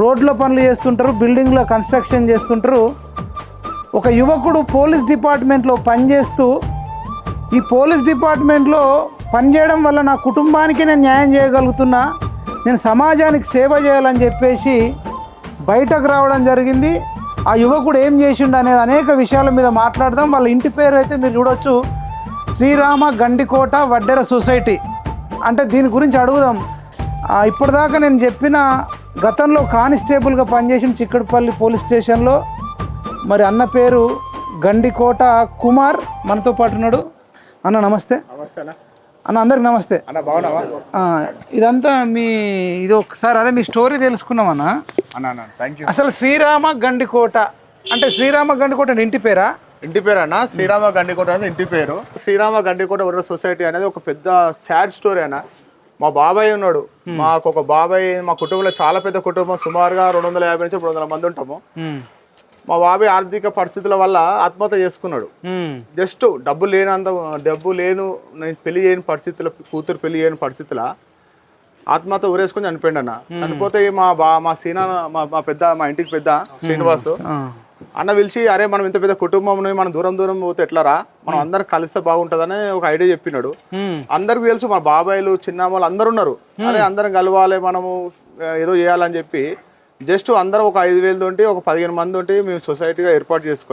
రోడ్ల పనులు చేస్తుంటారు బిల్డింగ్లో కన్స్ట్రక్షన్ చేస్తుంటారు. ఒక యువకుడు పోలీస్ డిపార్ట్మెంట్లో పనిచేస్తూ ఈ పోలీస్ డిపార్ట్మెంట్లో పనిచేయడం వల్ల నా కుటుంబానికి నేను న్యాయం చేయగలుగుతున్నా నేను సమాజానికి సేవ చేయాలని చెప్పేసి బయటకు రావడం జరిగింది. ఆ యువకుడు ఏం చేసిండు అనేది అనేక విషయాల మీద మాట్లాడదాం. వాళ్ళ ఇంటి పేరు అయితే మీరు చూడొచ్చు. శ్రీరామ గండికోట వడ్డెర సొసైటీ. అంటే దీని గురించి అడుగుదాం. ఇప్పటిదాకా నేను చెప్పిన గతంలో కానిస్టేబుల్గా పనిచేసిన చిక్కడపల్లి పోలీస్ స్టేషన్లో మరి అన్న పేరు గండికోట కుమార్ మనతో పాటు ఉన్నాడు. అన్న నమస్తే. అన్న. అందరికి నమస్తే. అన్న బాగున్నావా? ఆ, ఇదంతా మీ ఇది ఒకసారి అదే మీ స్టోరీ తెలుసుకున్నామన్న అన్న. అసలు శ్రీరామ గండికోట అంటే శ్రీరామ గండికోట అంటే ఇంటి పేరా? ఇంటి పేరు అన్న శ్రీరామ గండికోట అనేది ఇంటి పేరు. శ్రీరామ గండికోట వరద సొసైటీ అనేది ఒక పెద్ద సాడ్ స్టోరీ అన్న. మా బాబాయ్ ఉన్నాడు. మాకు ఒక బాబాయ్ మా కుటుంబంలో చాలా పెద్ద కుటుంబం. సుమారుగా రెండు వందల యాభై నుంచి మూడు వందల మంది ఉంటాము. మా బాబాయ్ ఆర్థిక పరిస్థితుల వల్ల ఆత్మహత్య చేసుకున్నాడు. జస్ట్ డబ్బు లేనంత డబ్బు లేను నేను పెళ్ళి చేయని పరిస్థితుల కూతురు పెళ్ళి చేయని పరిస్థితుల ఆత్మహత్య ఊరేసుకొని చనిపోయిండు అన్న. చనిపోతే మా బా మా సీనా మా మా పెద్ద మా ఇంటికి పెద్ద శ్రీనివాసు. అన్న పిలిచి అరే మనం ఇంత పెద్ద కుటుంబం మనం దూరం దూరం పోతే ఎట్లారా మనం అందరం కలిస్తే బాగుంటుందని ఒక ఐడియా చెప్పినాడు. అందరికి తెలుసు మా బాబాయిలు చిన్నమ్మలు అందరు ఉన్నారు. అరే అందరం కలవాలి మనము ఏదో చేయాలని చెప్పి. జస్ట్ అందరం ఒక ఐదు వేలు తోటి ఒక పదిహేను మంది తోటి మేము సొసైటీగా ఏర్పాటు చేసుకొని